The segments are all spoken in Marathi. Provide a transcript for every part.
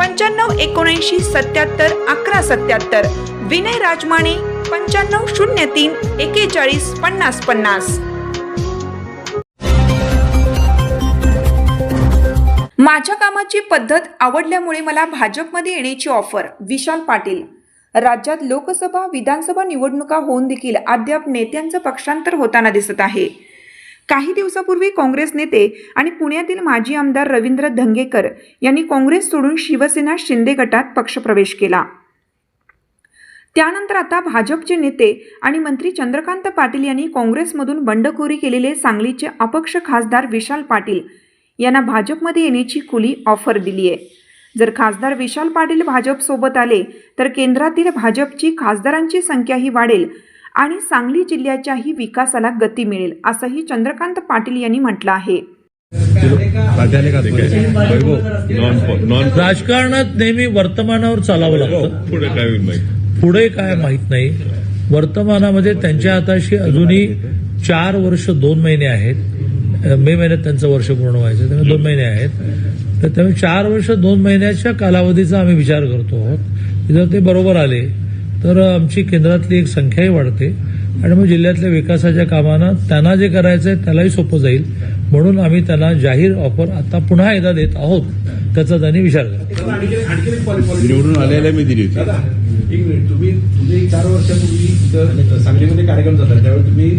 पंच्याण्णव एकोणऐंशी सत्याहत्तर अकरा सत्याहत्तर. विनय राजमाने पंच्याण्णव शून्य तीन एकेचाळीस पन्नास पन्नास. माझ्या कामाची पद्धत आवडल्यामुळे मला भाजपमध्ये येण्याची ऑफर विशाल पाटील. राज्यात लोकसभा विधानसभा निवडणुका होऊन देखील अद्याप नेत्यांचं पक्षांतर होताना दिसत आहे. काही दिवसापूर्वी काँग्रेस नेते आणि पुण्यातील माजी आमदार रवींद्र धंगेकर यांनी काँग्रेस सोडून शिवसेना शिंदे गटात पक्षप्रवेश केला. त्यानंतर आता भाजपचे नेते आणि मंत्री चंद्रकांत पाटील यांनी काँग्रेसमधून बंडखोरी केलेले सांगलीचे अपक्ष खासदार विशाल पाटील यांना भाजपमध्ये येण्याची खुली ऑफर दिली आहे. जर खासदार विशाल पाटील भाजपसोबत आले तर केंद्रातील भाजपची खासदारांची संख्याही वाढेल आणि सांगली जिल्ह्याच्याही विकासाला गती मिळेल असंही चंद्रकांत पाटील यांनी म्हटलं आहे. नॉन राजकारणात नेहमी वर्तमानावर चालावं लागतं. पुढे काय माहीत पुढे काय माहीत नाही. वर्तमानामध्ये त्यांच्या हाताशी अजूनही चार वर्ष दोन महिने आहेत. मे महिन्यात त्यांचं वर्ष पूर्ण व्हायचं त्यामुळे दोन महिने आहेत. तर त्यामुळे चार वर्ष दोन महिन्याच्या कालावधीचा आम्ही विचार करतो आहोत. जर ते बरोबर आले. तर आमची केंद्रातली एक संख्याही वाढते. आणि मग जिल्ह्यातल्या विकासाच्या कामांना त्यांना जे करायचं आहे त्यालाही सोपं जाईल. म्हणून आम्ही त्यांना जाहीर ऑफर आता पुन्हा एकदा देत आहोत. त्याचा त्यांनी विचार करा. निवडून आलेल्या मी दिली होती. एक मिनिट. तुम्ही तुम्ही चार वर्षापूर्वी इथं सांगलीमध्ये कार्यक्रम झाला त्यावेळी तुम्ही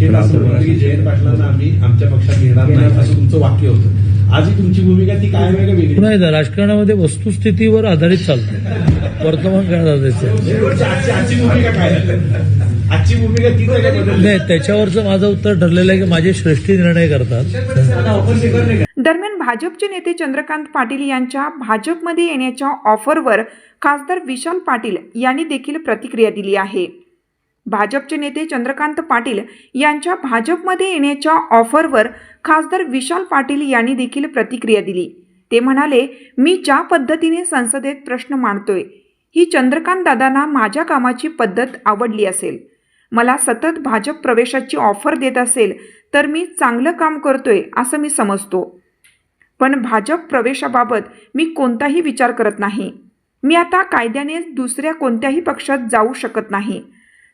थेट असं म्हणाले की जयंत पाटलांना आम्ही आमच्या पक्षात घेणार नाही असं तुमचं वाक्य होतं. आजही तुमची भूमिका ती कायम आहे पुन्हा एकदा राजकारणामध्ये वस्तुस्थितीवर आधारित चालतं वर्तमान? नाही त्याच्यावरचं माझं उत्तर ठरलेलं आहे की माझे श्रेष्ठी निर्णय करतात? दरम्यान भाजपचे नेते चंद्रकांत पाटील यांच्या भाजपमध्ये येण्याच्या ऑफरवर खासदार विशाल पाटील यांनी देखील प्रतिक्रिया दिली आहे. भाजपचे नेते चंद्रकांत पाटील यांच्या भाजपमध्ये येण्याच्या ऑफरवर खासदार विशाल पाटील यांनी देखील प्रतिक्रिया दिली. ते म्हणाले मी ज्या पद्धतीने संसदेत प्रश्न मांडतोय ही चंद्रकांत दादांना माझ्या कामाची पद्धत आवडली असेल. मला सतत भाजप प्रवेशाची ऑफर देत असेल तर मी चांगलं काम करतोय असं मी समजतो. पण भाजप प्रवेशाबाबत मी कोणताही विचार करत नाही. मी आता कायद्याने दुसऱ्या कोणत्याही पक्षात जाऊ शकत नाही.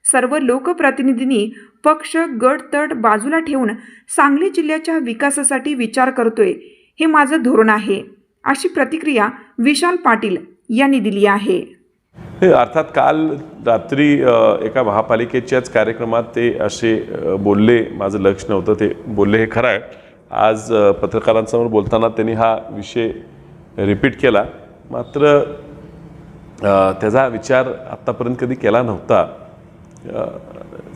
सर्व लोकप्रतिनिधींनी पक्ष गट तट बाजूला ठेवून सांगली जिल्ह्याच्या विकासासाठी विचार करतोय. हे माझं धोरण आहे. अशी प्रतिक्रिया विशाल पाटील यांनी दिली आहे. अर्थात काल रात्री एका महापालिकेच्याच कार्यक्रमात ते असे बोलले. माझं लक्ष नव्हतं ते बोलले हे खरं आहे. आज पत्रकारांसमोर बोलताना त्यांनी हा विषय रिपीट केला. मात्र त्याचा विचार आत्तापर्यंत कधी केला नव्हता.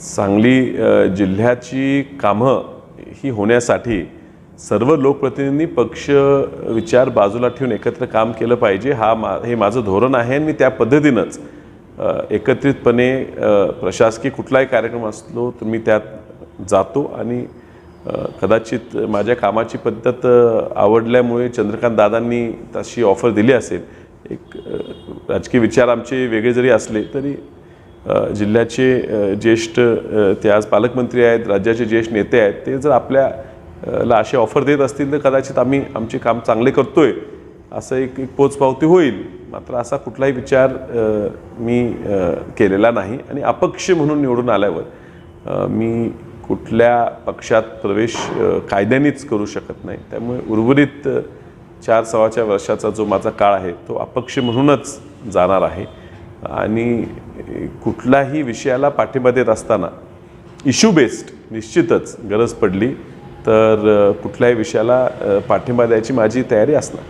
सांगली जिल्ह्याची कामं ही होण्यासाठी सर्व लोकप्रतिनिधींनी पक्ष विचार बाजूला ठेवून एकत्र काम केलं पाहिजे. हा मा हे माझं धोरण आहे आणि मी त्या पद्धतीनंच एकत्रितपणे प्रशासकीय कुठलाही कार्यक्रम असलो तर मी त्यात जातो आणि कदाचित माझ्या कामाची पद्धत आवडल्यामुळे चंद्रकांत दादांनी तशी ऑफर दिली असेल. एक राजकीय विचार आमचे वेगळे जरी असले तरी जिल्ह्याचे ज्येष्ठ ते आज पालकमंत्री आहेत राज्याचे ज्येष्ठ नेते आहेत ते जर आपल्या ला असे ऑफर देत असतील तर कदाचित आम्ही आमचे काम चांगले करतो आहे असं एक एक पोचपावती होईल. मात्र असा कुठलाही विचार मी केलेला नाही आणि अपक्ष म्हणून निवडून आल्यावर मी कुठल्या पक्षात प्रवेश कायद्यानेच करू शकत नाही. त्यामुळे उर्वरित चार सव्वाच्या वर्षाचा जो माझा काळ आहे तो अपक्ष म्हणूनच जाणार आहे. आणि कुठलाही विषयाला पाठिंबा देत असताना इश्यू बेस्ड निश्चितच गरज पडली. तर कुठल्याही विषयाला पाठिंबा द्यायची माझी तयारी असणार.